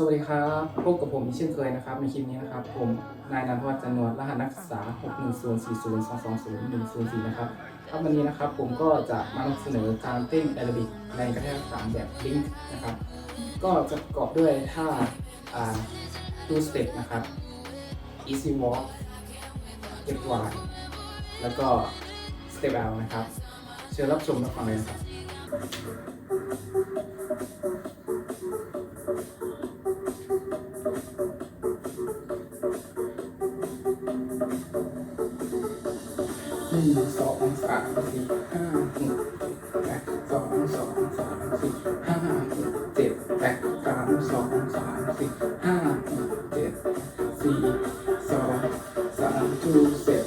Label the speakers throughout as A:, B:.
A: สวัสดีครับพบกับผมอีกเช่นเคยนะครับ ในคลิปนี้นะครับ ผมนายนันทวัฒน์จันนวลรหัสนักศึกษา 61040220104 นะครับครับวันนี้นะครับผมก็จะมานำเสนอการเต้นแอโรบิกในกระแทกสามแบบลิงก์นะครับ ก็จะประกอบด้วยท่าอ่า two step นะครับ easy walk step y แล้วก็ step out นะครับ เชิญรับชมรับฟังเลยนะครับ หนึ่งสองสามสี่ห้าหกแปดสองสองสามสี่ห้าหกเจ็ดแปดสามสองสามสี่ห้าหกเจ็ดสี่สองสามทูเสร็จ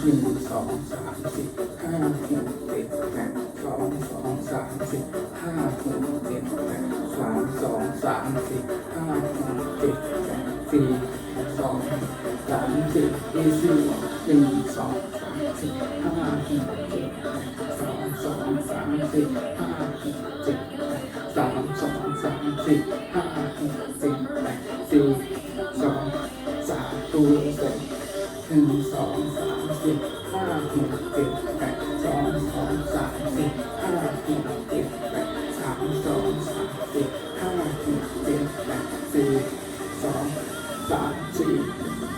A: หนึ่งสองสามสี่ห้าหกเจ็ดแปดสองสองสามสี่ห้าหกเจ็ดแปดสามสองสามสี่ห้าหกเจ็ดแปด สี่สองสามสี่เอซี่หนึ่งสองสามสี่ห้าหกเจ็ดสองสองสามสี่ห้าหกเจ็ดแปดสามสองสามสี่ห้าหกเจ็ดแปดสี่สองสามตัวเสร็จหนึ่งสองสามสี่ห้าหกเจ็ดแปดสองสองสามสี่ห้าหกเจ็ดแปดสามสองสามสี่ห้าหกเจ็ดแปดสี่สอง สามสี่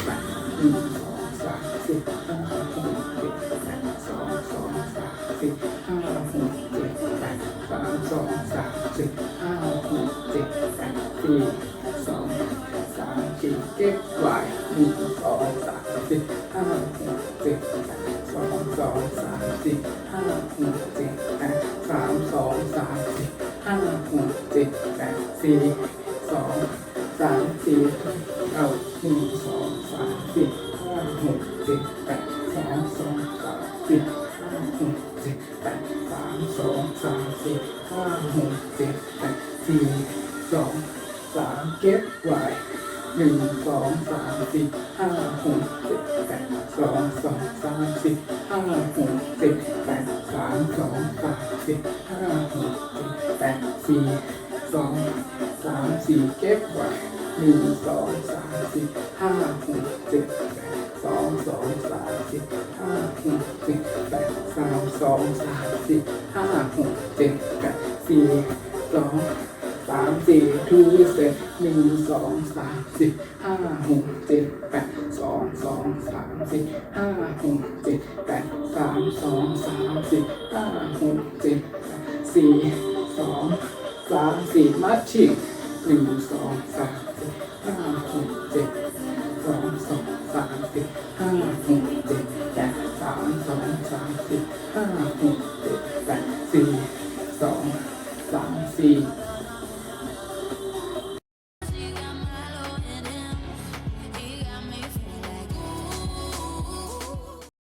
A: แปดหนึ่งสองสามสี่ห้าหกเจ็ดแปดสองสองสามสี่ห้าหกเจ็ดแปดสามสองสามสี่ห้าหกเจ็ดแปดสี่สองสามสี่เก็บไว้หนึ่งสองสามสี่ห้าหกเจ็ดแปดสองสองสามสี่ห้าหกเจ็ดแปดสามสองสามสี่ห้าหกเจ็ดแปดสี่สองสามสี่ หนึ่งสองสามสี่ห้าหกเจ็ดแปดสองสองสามสี่ห้าหกเจ็ดแปดสามสองสามสี่ห้าหกเจ็ดแปดสี่สองสามเก็บไว้หนึ่งสองสามสี่ห้าหกเจ็ดแปดสองสองสามสี่ห้าหกเจ็ดแปดสามสองสามสี่ห้าหกเจ็ดแปดสี่สองสามสี่เก็บไว้ หนึ่งสองสามสี่ห้าหกเจ็ดแปดสองสองสามสี่ห้าหกเจ็ดแปดสามสองสามสี่ห้าหกเจ็ดแปดสี่สองสามสี่ทูเซ็ตหนึ่งสองสามสี่ห้าหกเจ็ดแปดสองสองสามสี่ห้าหกเจ็ดแปดสามสองสามสี่ห้าหกเจ็ดแปดสี่สองสามสี่มัดฉีกหนึ่งสองสาม สี่ห้าหกเจ็ดสองสองสามสี่ห้าหกเจ็ดแปดสามสองสามสี่ห้าหก